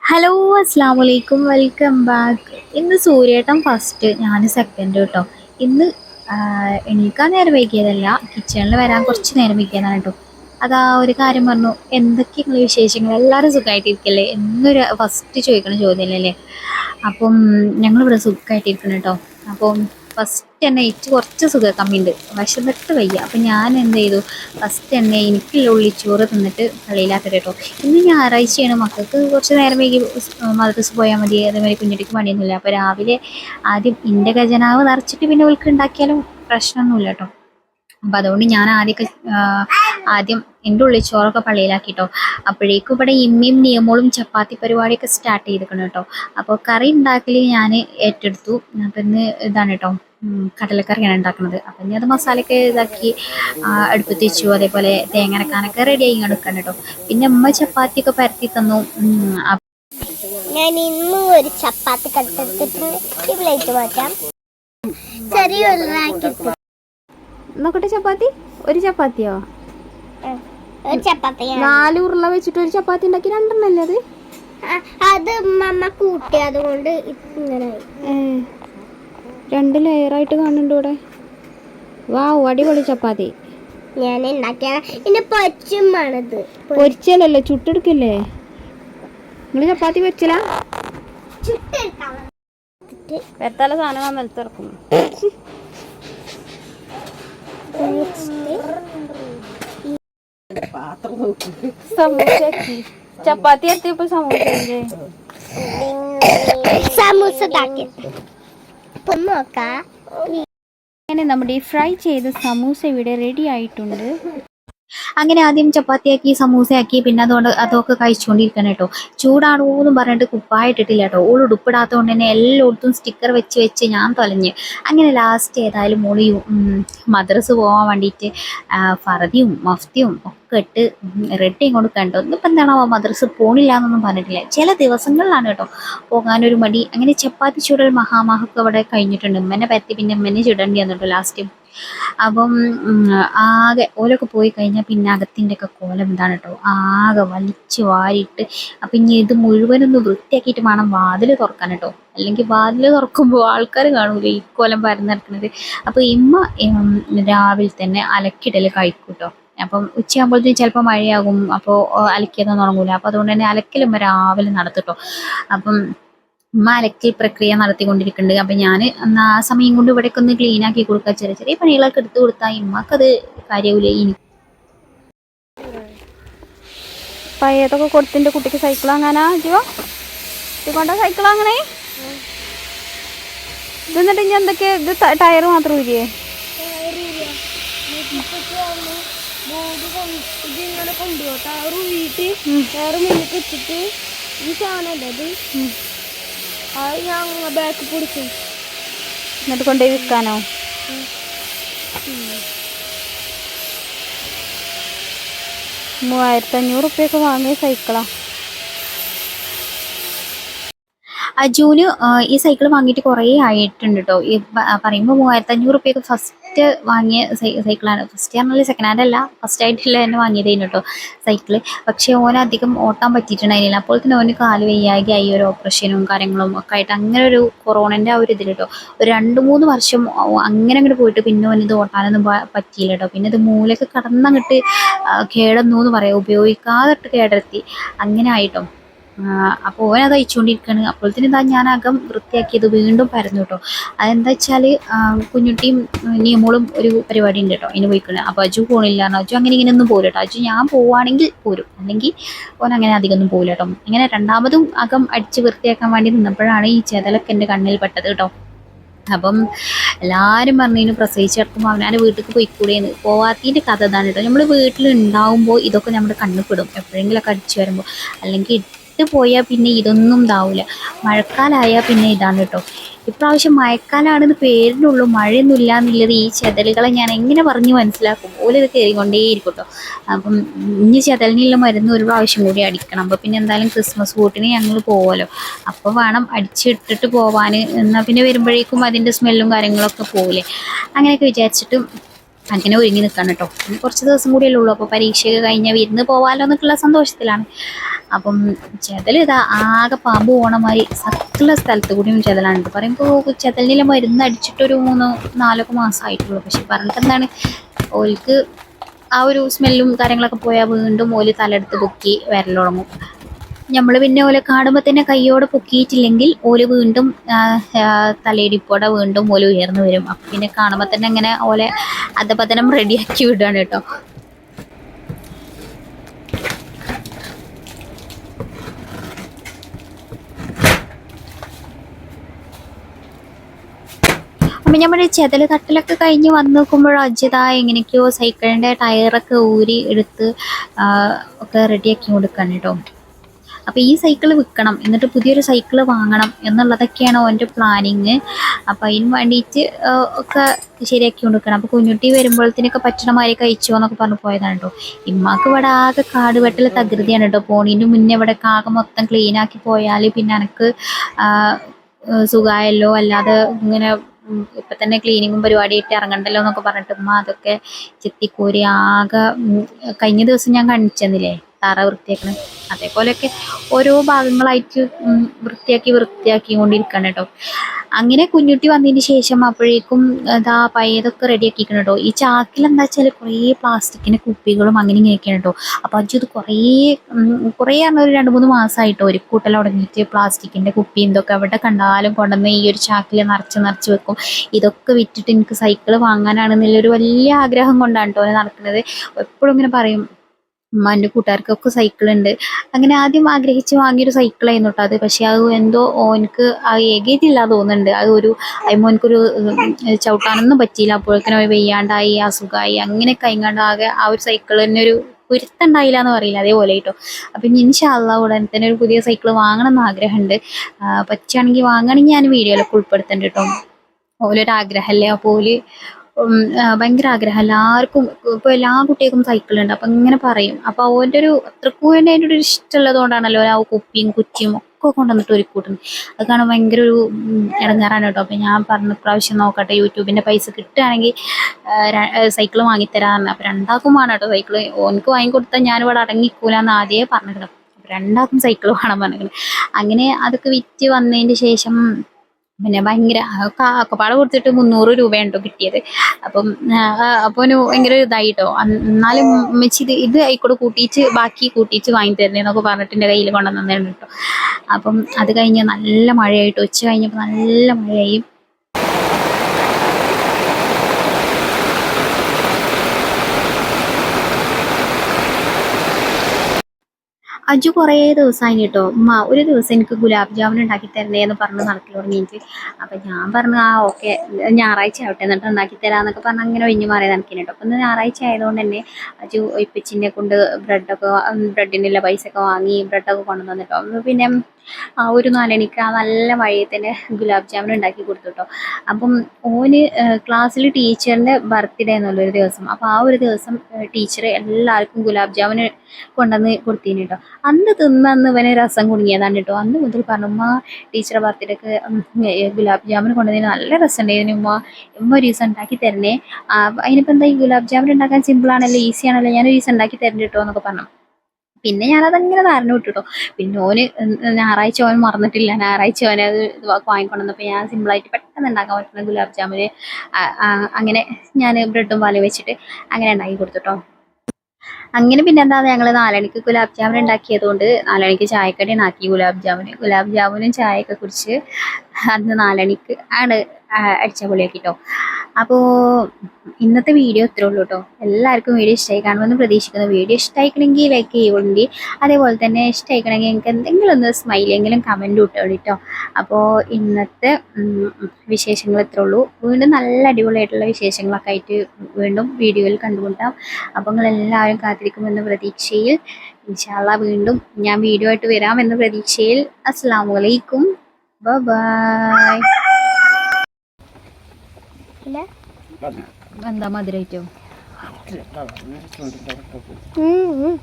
Hello അസ്സാം വലൈക്കും welcome back ഇന്ന് സൂര്യേട്ടൻ ഫസ്റ്റ് ഞാൻ സെക്കൻഡ് കേട്ടോ ഇന്ന് എണീക്കാൻ നേരം വൈകിയതല്ല. കിച്ചണിൽ വരാൻ കുറച്ച് നേരം വൈകിയതാണ് കേട്ടോ അതാ ഒരു കാര്യം പറഞ്ഞു എന്തൊക്കെ നിങ്ങൾ വിശേഷങ്ങൾ എല്ലാവരും സുഖമായിട്ടിരിക്കല്ലേ എന്നൊരു ഫസ്റ്റ് ചോദിക്കണ ചോദ്യമല്ലേ അപ്പം ഞങ്ങളിവിടെ സുഖമായിട്ടിരിക്കണം കേട്ടോ അപ്പം ഫസ്റ്റ് തന്നെ ഇറ്റ് കുറച്ച് സുഖ കമ്മിയുണ്ട്. വിശന്നിട്ട് വയ്യ. അപ്പം ഞാൻ എന്ത് ചെയ്തു? ഫസ്റ്റ് തന്നെ എനിക്കുള്ള ഉള്ളിച്ചോറ് തിന്നിട്ട് പള്ളിയിലാക്കി കേട്ടോ ഇന്ന് ഞായറാഴ്ചയാണ് മക്കൾക്ക് കുറച്ച് നേരം വൈകി മദ്രസ് പോയാൽ മതി. അതേമാതിരി കുഞ്ഞിടിക്ക് പണിയൊന്നുമില്ല. അപ്പോൾ രാവിലെ ആദ്യം എന്റെ ഖജനാവ് നിറച്ചിട്ട് പിന്നെ ഉൾക്കുണ്ടാക്കിയാലും പ്രശ്നമൊന്നുമില്ല കേട്ടോ അപ്പം അതുകൊണ്ട് ഞാൻ ആദ്യമൊക്കെ ആദ്യം എന്റെ ഉള്ളിൽ ചോറൊക്കെ പള്ളിയിലാക്കിട്ടോ. അപ്പോഴേക്കും ഇവിടെ ഇമ്മയും നിയമോളും ചപ്പാത്തി പരിപാടിയൊക്കെ സ്റ്റാർട്ട് ചെയ്തിരിക്കണം കേട്ടോ. അപ്പോൾ കറി ഉണ്ടാക്കൽ ഞാൻ ഏറ്റെടുത്തു. അപ്പം ഇന്ന് ഇതാണ് കേട്ടോ. കടലക്കറിയാണ് ഉണ്ടാക്കുന്നത് അപ്പം ഇനി അത് മസാലയൊക്കെ ഇതാക്കി അടുപ്പത്ത് വെച്ചു. അതേപോലെ തേങ്ങ അരക്കാനൊക്കെ റെഡി ആയി എടുക്കണം കേട്ടോ. പിന്നെ അമ്മ ചപ്പാത്തിയൊക്കെ പരത്തി തന്നു. ഞാൻ ഇന്നും ഒരു ചപ്പാത്തി കട്ടെടുത്തിട്ട് ഈ പ്ലേറ്റ് മാറ്റാം. ചെറിയൊരു നോക്കട്ടെ ചപ്പാത്തി? ഒരു ചപ്പാത്തിയോ? ഒരു ചപ്പാത്തിയാണ്. നാല് ഉരുള വെച്ചിട്ട് ഒരു ചപ്പാത്തി ഉണ്ടാക്കി രണ്ടെണ്ണല്ലേ അത്? അത് മമ്മ കൂട്ടി അതുകൊണ്ട് ഇങ്ങനെ രണ്ട് ലെയറായിട്ട് കാണുന്നുണ്ട് ഇവിടെ. വാ അടിപൊളി ചപ്പാത്തി. ഞാൻ ഉണ്ടാക്കിയ പൊരിച്ചല്ലല്ലോ ചുട്ടെടുക്കല്ലേ? നിങ്ങൾ ചപ്പാത്തി പൊരിച്ചല വെത്താല സാധനം നിലത്തിറക്കും സമൂസ ചപ്പാത്തി എത്തിയപ്പോ സമൂസ സമൂസ നോക്കാം. അങ്ങനെ നമ്മുടെ ഈ ഫ്രൈ ചെയ്ത സമൂസ ഇവിടെ റെഡി ആയിട്ടുണ്ട്. അങ്ങനെ ആദ്യം ചപ്പാത്തിയാക്കി സമൂസയാക്കി പിന്നെ അതുകൊണ്ട് അതൊക്കെ കഴിച്ചുകൊണ്ടിരിക്കണം കേട്ടോ. ചൂടാണോ എന്നും പറഞ്ഞിട്ട് കുപ്പായിട്ടിട്ടില്ല കേട്ടോ. ഓൾ ഉടുപ്പിടാത്തതുകൊണ്ട് തന്നെ എല്ലായിടത്തും സ്റ്റിക്കർ വെച്ച് വെച്ച് ഞാൻ തൊലഞ്ഞ്. അങ്ങനെ ലാസ്റ്റ് ഏതായാലും മോൾ മദ്രസ് പോകാൻ വേണ്ടിയിട്ട് ഫറതിയും മഫ്തിയും ഒക്കെ ഇട്ട് റെഡിയും കൊടുക്കണ്ടോ ഇന്നിപ്പോൾ എന്താണോ മദ്രസ് പോണില്ല എന്നൊന്നും പറഞ്ഞിട്ടില്ല. ചില ദിവസങ്ങളിലാണ് കേട്ടോ പോകാനൊരു മടി. അങ്ങനെ ചപ്പാത്തി ചൂടൽ മഹാമാഹൊക്കെ അവിടെ കഴിഞ്ഞിട്ടുണ്ട്. ഉമ്മനെ പറ്റി പിന്നെ ഉമ്മനെ ചുടേണ്ടി വന്നിട്ടോ ലാസ്റ്റ് അപ്പം ആകെ ഓലൊക്കെ പോയി കഴിഞ്ഞാൽ പിന്നെ അകത്തിന്റെ ഒക്കെ കോലം ഇതാണ് കേട്ടോ ആകെ വലിച്ചു വാരിയിട്ട് അപ്പം ഇനി ഇത് മുഴുവനൊന്ന് വൃത്തിയാക്കിയിട്ട് വേണം വാതിൽ തുറക്കാൻ കേട്ടോ അല്ലെങ്കിൽ വാതിൽ തുറക്കുമ്പോൾ ആൾക്കാർ കാണൂല ഈ കോലം പരന്നെടുക്കുന്നത് അപ്പോൾ ഇമ്മ രാവിലെ തന്നെ അലക്കിടൽ കഴിക്കും കേട്ടോ അപ്പം ഉച്ചയാകുമ്പോഴത്തേക്കും ചിലപ്പോൾ മഴയാകും. അപ്പോൾ അലക്കിയതൊന്നും തുടങ്ങൂല അപ്പോൾ അതുകൊണ്ട് തന്നെ അലക്കലും രാവിലെ നടത്തിട്ടോ അപ്പം ഉമ്മ അലക്കൽ പ്രക്രിയ നടത്തിക്കൊണ്ടിരിക്കുന്നുണ്ട്. അപ്പം ഞാൻ അന്ന് ആ സമയം കൊണ്ട് ഇവിടെ ഒന്ന് ക്ലീൻ ആക്കി കൊടുക്കുക ചെറിയ ചെറിയ പണികളൊക്കെ എടുത്തു കൊടുത്താൽ ഇമ്മക്കത് കാര്യമില്ല ഇനി പയ്യതൊക്കെ കൊടുത്തിന്റെ കുട്ടിക്ക് സൈക്കിൾ വാങ്ങാനാ ജീവ ഇത് കൊണ്ട സൈക്കിൾ വാങ്ങണേ? ഇത് എന്നിട്ട് ഇനി എന്തൊക്കെ? ഇത് ടയർ മാത്രം ഇല്ലേ ഇതിങ്ങനെ കൊണ്ടുപോകും ടയറ് വീട്ടിൽ ടയറ് മുന്നിൽ വെച്ചിട്ട് ഈ സാധനമല്ലേ അത് അത് ഞാൻ ബാക്ക് പിടിക്കും. എന്നിട്ട് കൊണ്ടുപോയി വിൽക്കാനോ മൂവായിരത്തി അഞ്ഞൂറ് റുപ്യൊക്കെ വാങ്ങിയ സൈക്കിളാ. അജുവിന് ഈ സൈക്കിൾ വാങ്ങിയിട്ട് കുറേ ആയിട്ടുണ്ട് കേട്ടോ പറയുമ്പോൾ മൂവായിരത്തി അഞ്ഞൂറ് റുപ്യക്ക് ഫസ്റ്റ് വാങ്ങിയ സൈ- സൈക്കിളാണ് ഫസ്റ്റ് പറഞ്ഞാൽ സെക്കൻഡ് ഹാൻഡ് അല്ല. ഫസ്റ്റ് ആയിട്ടില്ല തന്നെ വാങ്ങിയതേനു കേട്ടോ സൈക്കിൾ പക്ഷേ ഓൻ അധികം ഓട്ടാൻ പറ്റിയിട്ടുണ്ടായിരുന്നില്ല. അപ്പോൾ തന്നെ ഓന് കാൽ വയ്യാകെയായി ഒരു ഓപ്പറേഷനും കാര്യങ്ങളും ഒക്കെ ആയിട്ട് അങ്ങനെ ഒരു കൊറോണന്റെ ആ ഒരു ഇതിൽ കേട്ടോ. ഒരു രണ്ട് മൂന്ന് വർഷം അങ്ങനെ അങ്ങോട്ട് പോയിട്ട് പിന്നെ ഓനിത് ഓട്ടാനൊന്നും പറ്റിയില്ല കേട്ടോ. പിന്നെ ഇത് മൂലൊക്കെ കടന്നങ്ങോട്ട് കേടന്നു എന്ന് പറയാം. ഉപയോഗിക്കാതെ കേടെത്തി. അങ്ങനെ ആയിട്ടോ. അപ്പോൾ ഓനത് അയച്ചുകൊണ്ടിരിക്കുകയാണ് തന്നെ ഇതാ ഞാൻ അകം വൃത്തിയാക്കിയത് വീണ്ടും പരന്നു കേട്ടോ അതെന്താ വെച്ചാൽ കുഞ്ഞുട്ടിയും നിയമോളും ഒരു പരിപാടി ഉണ്ട് കേട്ടോ ഇനി പോയിക്കുന്നത് അപ്പോൾ അജു പോണില്ല. അജു അങ്ങനെ ഇങ്ങനെ ഒന്നും പോരും കേട്ടോ അജു ഞാൻ പോവാണെങ്കിൽ പോരും. അല്ലെങ്കിൽ ഓൻ അങ്ങനെ അധികം ഒന്നും പോകില്ല കേട്ടോ അങ്ങനെ രണ്ടാമതും അകം അടിച്ച് വൃത്തിയാക്കാൻ വേണ്ടി നിന്നപ്പോഴാണ് ഈ ചെതലൊക്കെ എന്റെ കണ്ണിൽ പെട്ടത് കേട്ടോ അപ്പം എല്ലാവരും പറഞ്ഞതിന് പ്രസവിച്ച് കിടക്കുമ്പോൾ അവനാന്റെ വീട്ടിലേക്ക് പോയിക്കൂടെയെന്ന് പോവാത്തതിന്റെ കഥ ഇതാണ് കേട്ടോ നമ്മൾ വീട്ടിൽ ഉണ്ടാവുമ്പോൾ ഇതൊക്കെ നമ്മുടെ കണ്ണിൽ പെടും. എപ്പോഴെങ്കിലൊക്കെ അടിച്ചു വരുമ്പോൾ അല്ലെങ്കിൽ ഇട്ട് പോയാൽ പിന്നെ ഇതൊന്നും ഇതാവില്ല മഴക്കാലമായാൽ പിന്നെ ഇതാണ് കേട്ടോ. ഇപ്രാവശ്യം മഴക്കാലാണെന്ന് പേരിനുള്ളൂ. മഴയൊന്നും ഇല്ല എന്നുള്ളത് ഈ ചെതലുകളെ ഞാൻ എങ്ങനെ പറഞ്ഞ് മനസ്സിലാക്കും? ഓല ഇത് കയറിക്കൊണ്ടേയിരിക്കും കേട്ടോ. അപ്പം ഇനി ചെതലിനുള്ള മരുന്ന് ഒരു പ്രാവശ്യം കൂടി അടിക്കണം. അപ്പോൾ പിന്നെ എന്തായാലും ക്രിസ്മസ് കൂട്ടിന് ഞങ്ങൾ പോവാലോ അപ്പോൾ വേണം അടിച്ചിട്ടിട്ട് പോവാൻ എന്നാൽ പിന്നെ വരുമ്പോഴേക്കും അതിന്റെ സ്മെല്ലും കാര്യങ്ങളൊക്കെ പോകില്ലേ അങ്ങനെയൊക്കെ വിചാരിച്ചിട്ട് അങ്ങനെ ഒരുങ്ങി നിൽക്കണം കേട്ടോ. കുറച്ച് ദിവസം കൂടിയല്ലേ ഉള്ളൂ. അപ്പോൾ പരീക്ഷയൊക്കെ കഴിഞ്ഞാൽ വിരുന്ന് പോകാമല്ലോ എന്നൊക്കെയുള്ള സന്തോഷത്തിലാണ്. അപ്പം ചെതൽ ഇതാ ആകെ പാമ്പ് പോണ മാതിരി സകല സ്ഥലത്ത് കൂടിയും ചെതലാണ് പറയുമ്പോൾ ചെതലിനെ മരുന്ന് അടിച്ചിട്ടൊരു മൂന്നോ നാലൊക്കെ മാസമായിട്ടുള്ളൂ പക്ഷെ പറഞ്ഞിട്ട് എന്താണ്? ഓൽക്ക് ആ ഒരു സ്മെല്ലും കാര്യങ്ങളൊക്കെ പോയാൽ വീണ്ടും ഓൽ തലെടുത്ത് പൊക്കി വരൽ തുടങ്ങും നമ്മൾ പിന്നെ ഓലെ കാണുമ്പോൾ തന്നെ കൈയോടെ പൊക്കിയിട്ടില്ലെങ്കിൽ ഓൽ വീണ്ടും തലയിടിപ്പോടെ വീണ്ടും ഓൽ ഉയർന്നു വരും. അപ്പം പിന്നെ കാണുമ്പോൾ തന്നെ അങ്ങനെ ഓലെ അധപതനം റെഡിയാക്കി വിടുകയാണ് കേട്ടോ അപ്പം നമ്മുടെ ചെതൽ തട്ടലൊക്കെ കഴിഞ്ഞ് വന്ന് നോക്കുമ്പോൾ അജിത എങ്ങനെയൊക്കെയോ സൈക്കിളിന്റെ ടയറൊക്കെ ഊരി എടുത്ത് ഒക്കെ റെഡിയാക്കി കൊടുക്കണം കേട്ടോ അപ്പോൾ ഈ സൈക്കിൾ വിൽക്കണം എന്നിട്ട് പുതിയൊരു സൈക്കിൾ വാങ്ങണം എന്നുള്ളതൊക്കെയാണ് ഓന്റെ പ്ലാനിങ് അപ്പോൾ അതിന് വേണ്ടിയിട്ട് ഒക്കെ ശരിയാക്കി കൊടുക്കണം. അപ്പോൾ കുഞ്ഞുട്ടി വരുമ്പോഴത്തേനൊക്കെ പറ്റണ മാതിരി കഴിച്ചോ എന്നൊക്കെ പറഞ്ഞു പോയതാണ് കേട്ടോ ഇമ്മക്ക് ഇവിടെ ആകെ കാട് വെട്ടൽ തകൃതിയാണ് കേട്ടോ പോണീന്റെ മുന്നേ ഇവിടെ ആകെ മൊത്തം ക്ലീനാക്കി പോയാൽ പിന്നെ എനിക്ക് സുഖമായല്ലോ അല്ലാതെ ഇങ്ങനെ ഇപ്പൊ തന്നെ ക്ലീനിങ്ങും പരിപാടിയായിട്ട് ഇറങ്ങണ്ടല്ലോ എന്നൊക്കെ പറഞ്ഞിട്ട് ഉമ്മ അതൊക്കെ ചെത്തിക്കൂരി ആകെ കഴിഞ്ഞ ദിവസം ഞാൻ കാണിച്ചെന്നില്ലേ? തറ വൃത്തിയാക്കണം. അതേപോലെയൊക്കെ ഓരോ ഭാഗങ്ങളായിട്ട് വൃത്തിയാക്കി വൃത്തിയാക്കി കൊണ്ടിരിക്കണം കേട്ടോ. അങ്ങനെ കുഞ്ഞുട്ടി വന്നതിന് ശേഷം അപ്പോഴേക്കും ഇതാ റെഡി റെഡിയാക്കിക്കണം കേട്ടോ. ഈ ചാക്കിൽ എന്താ വെച്ചാൽ കുറേ പ്ലാസ്റ്റിക്കിന്റെ കുപ്പികളും അങ്ങനെ ഇങ്ങനെയൊക്കെയാണ് കേട്ടോ. അപ്പോൾ അജു ഇത് കുറേ കുറേ പറഞ്ഞ ഒരു രണ്ട് മൂന്ന് മാസമായിട്ടോ ഒരു കൂട്ടൽ തുടങ്ങിയിട്ട് പ്ലാസ്റ്റിക്കിന്റെ കുപ്പി എന്തൊക്കെ എവിടെ കണ്ടാലും കൊണ്ടുവന്ന് ഈ ഒരു ചാക്കിൽ നിറച്ച് നിറച്ച് വെക്കും. ഇതൊക്കെ വിറ്റിട്ട് എനിക്ക് സൈക്കിൾ വാങ്ങാനാണെന്നുള്ളൊരു വലിയ ആഗ്രഹം കൊണ്ടാണ് കേട്ടോ നടക്കുന്നത് എപ്പോഴും ഇങ്ങനെ പറയും ഉമ്മ എന്റെ കൂട്ടുകാർക്കൊക്കെ സൈക്കിൾ ഉണ്ട് അങ്ങനെ ആദ്യം ആഗ്രഹിച്ച് വാങ്ങിയൊരു സൈക്കിളായിരുന്നു കേട്ടോ അത്. പക്ഷേ അത് എന്തോ ഓനക്ക് ആ ഏകേറ്റില്ല തോന്നുന്നുണ്ട്. അത് ഒരു അയ്മോനക്കൊരു ചവിട്ടാനൊന്നും പറ്റിയില്ല. അപ്പോഴേക്കിനും വെയ്യാണ്ടായി അസുഖമായി അങ്ങനെ കൈങ്ങാണ്ടാകെ ആ ഒരു സൈക്കിൾ തന്നെ ഒരു കുരുത്തുണ്ടായില്ല എന്ന് പറയില്ല. അതേപോലെ കേട്ടോ അപ്പം ഇനി ഇൻഷാല്ല ഉടനെ തന്നെ ഒരു പുതിയ സൈക്കിൾ വാങ്ങണം എന്ന് ആഗ്രഹമുണ്ട്. പറ്റുകയാണെങ്കിൽ വാങ്ങണമെങ്കിൽ ഞാൻ വീഡിയോയിലൊക്കെ ഉൾപ്പെടുത്തുന്നുണ്ട് കേട്ടോ ഓലൊരു ആഗ്രഹമല്ലേ അപ്പോൾ ഓൽ ഭയങ്കര ആഗ്രഹം. എല്ലാവർക്കും ഇപ്പോൾ എല്ലാ കുട്ടികൾക്കും സൈക്കിൾ ഉണ്ട്. അപ്പം ഇങ്ങനെ പറയും. അപ്പോൾ അവന്റെ ഒരു അത്രക്കും വേണ്ടി അതിന്റെ ഒരു ഇഷ്ടമുള്ളത് കൊണ്ടാണല്ലോ ആ കുപ്പിയും കുറ്റിയും ഒക്കെ കൊണ്ടുവന്നിട്ട് ഒരു കൂട്ടുന്നത് അത് കാണാൻ ഭയങ്കര ഒരു ഇടങ്ങാറാണ് കേട്ടോ. അപ്പം ഞാൻ പറഞ്ഞ പ്രാവശ്യം നോക്കട്ടെ യൂട്യൂബിന്റെ പൈസ കിട്ടുകയാണെങ്കിൽ സൈക്കിൾ വാങ്ങിത്തരാന്ന് അപ്പം രണ്ടാക്കും വേണം കേട്ടോ സൈക്കിൾ ഓനക്ക് വാങ്ങിക്കൊടുത്താൽ ഞാനിവിടെ അടങ്ങിക്കൂലെന്ന് ആദ്യമേ പറഞ്ഞിട്ടുണ്ട് രണ്ടാക്കും സൈക്കിൾ വേണം പറഞ്ഞിട്ടുണ്ട് അങ്ങനെ അതൊക്കെ വിറ്റ് വന്നതിന് ശേഷം പിന്നെ ഭയങ്കര കാക്കപ്പാട് കൊടുത്തിട്ട് മുന്നൂറ് രൂപയാണ് കേട്ടോ കിട്ടിയത്. അപ്പം അപ്പോൾ ഭയങ്കര ഇതായിട്ടോ. എന്നാലും ഉമ്മച്ചി ഇത് ഇത് ആയിക്കോട്ടെ കൂട്ടിച്ച് ബാക്കി കൂട്ടിച്ച് വാങ്ങി തരണേ എന്നൊക്കെ പറഞ്ഞിട്ട് എന്റെ കയ്യിൽ കൊണ്ടുവന്നു കേട്ടോ അപ്പം അത് കഴിഞ്ഞ് നല്ല മഴയായിട്ട് ഉച്ച കഴിഞ്ഞപ്പോൾ നല്ല മഴയായി. അജു കുറേ ദിവസമായി കേട്ടോ. ഉമ്മ ഒരു ദിവസം എനിക്ക് ഗുലാബ് ജാമുൻ ഉണ്ടാക്കി തരണേ എന്ന് പറഞ്ഞ് നടക്കി തുടങ്ങിയിട്ട് അപ്പം ഞാൻ പറഞ്ഞു ആ ഓക്കെ ഞായറാഴ്ച ആവട്ടെ എന്നിട്ട് ഉണ്ടാക്കി തരാമെന്നൊക്കെ പറഞ്ഞ് അങ്ങനെ ഒഴിഞ്ഞു മാറി നടക്കിന് കേട്ടോ. അപ്പം ഞായറാഴ്ച ആയതുകൊണ്ട് തന്നെ അജു ഇപ്പച്ചിനെ കൊണ്ട് ബ്രെഡൊക്കെ ബ്രെഡിനുള്ള പൈസ ഒക്കെ വാങ്ങി ബ്രെഡൊക്കെ കൊണ്ടുവന്നിട്ടോ. പിന്നെ ആ ഒരു നാലണിക്ക് ആ നല്ല വഴിയിൽ തന്നെ ഗുലാബ് ജാമുൻ ഉണ്ടാക്കി കൊടുത്തു കേട്ടോ അപ്പം ഓന് ക്ലാസ്സിൽ ടീച്ചറിന്റെ ബർത്ത്ഡേ എന്നുള്ള ഒരു ദിവസം. അപ്പോൾ ആ ഒരു ദിവസം ടീച്ചർ എല്ലാവർക്കും ഗുലാബ് ജാമുൻ കൊണ്ടുവന്ന് കൊടുത്തിന് കേട്ടോ അന്ന് തിന്നന്ന് ഇവന് രസം കുടുങ്ങിയതാണ് കേട്ടോ അന്ന് മുതൽ പറഞ്ഞു ഉമ്മ ടീച്ചറെ ബർത്ത്ഡേക്ക് ഗുലാബ് ജാമുൻ കൊണ്ടുവന്നതിന് നല്ല രസം ഉണ്ടായിരുന്നു ഉമ്മ ഉമ്മ ഒരു ദിവസം ഉണ്ടാക്കി തരണേ. അതിനിപ്പോൾ എന്താ ഈ ഗുലാബ് ജാമുൻ ഉണ്ടാക്കാൻ സിമ്പിളാണല്ലോ ഈസിയാണല്ലോ ഞാൻ ദിവസം ഉണ്ടാക്കി തരണ്ട കേട്ടോ എന്നൊക്കെ പറഞ്ഞു. പിന്നെ ഞാനതങ്ങനെ ധാരണ വിട്ടു കേട്ടോ പിന്നെ ഓന് ഞായറാഴ്ച ഓൻ മറന്നിട്ടില്ല. ഞായറാഴ്ച ഓന അത് വാങ്ങിക്കൊണ്ടുവന്നപ്പോൾ ഞാൻ സിമ്പിളായിട്ട് പെട്ടെന്ന് ഉണ്ടാക്കാൻ പറ്റുന്ന ഗുലാബ് ജാമുന് അങ്ങനെ ഞാൻ ബ്രെഡും പാലും വെച്ചിട്ട് അങ്ങനെ ഉണ്ടാക്കി കൊടുത്തു കേട്ടോ അങ്ങനെ പിന്നെ എന്താ ഞങ്ങൾ നാലണിക്ക് ഗുലാബ് ജാമുൻ ഉണ്ടാക്കിയത് കൊണ്ട് നാലണിക്ക് ചായക്കടി ഉണ്ടാക്കി ഗുലാബ് ജാമുന്. ഗുലാബ് ജാമുനും ചായയൊക്കെ കുടിച്ച് അന്ന് നാലണിക്ക് ആണ് അടിച്ച പൊളിയാക്കി കേട്ടോ അപ്പോൾ ഇന്നത്തെ വീഡിയോ ഇത്രേ ഉള്ളൂ കേട്ടോ എല്ലാവർക്കും വീഡിയോ ഇഷ്ടമായി കാണുമെന്ന് പ്രതീക്ഷിക്കുന്നു. വീഡിയോ ഇഷ്ടമായിക്കണമെങ്കിൽ ലൈക്ക് ചെയ്യുന്നുണ്ട് അതേപോലെ തന്നെ ഇഷ്ടമായിക്കണമെങ്കിൽ എനിക്ക് എന്തെങ്കിലും ഒന്ന് സ്മൈലെങ്കിലും കമന്റ് വിട്ടോ കേട്ടോ അപ്പോൾ ഇന്നത്തെ വിശേഷങ്ങൾ ഇത്രേ ഉള്ളൂ. വീണ്ടും നല്ല അടിപൊളിയായിട്ടുള്ള വിശേഷങ്ങളൊക്കെ ആയിട്ട് വീണ്ടും വീഡിയോയിൽ കണ്ടുമുട്ടാം. അപ്പോൾ നിങ്ങളെല്ലാവരും കാത്തിരിക്കുമെന്ന പ്രതീക്ഷയിൽ ഇൻഷാല്ല വീണ്ടും ഞാൻ വീഡിയോ ആയിട്ട് വരാമെന്ന പ്രതീക്ഷയിൽ. അസ്സാം വലൈക്കും ബൈ എന്താ ഉം.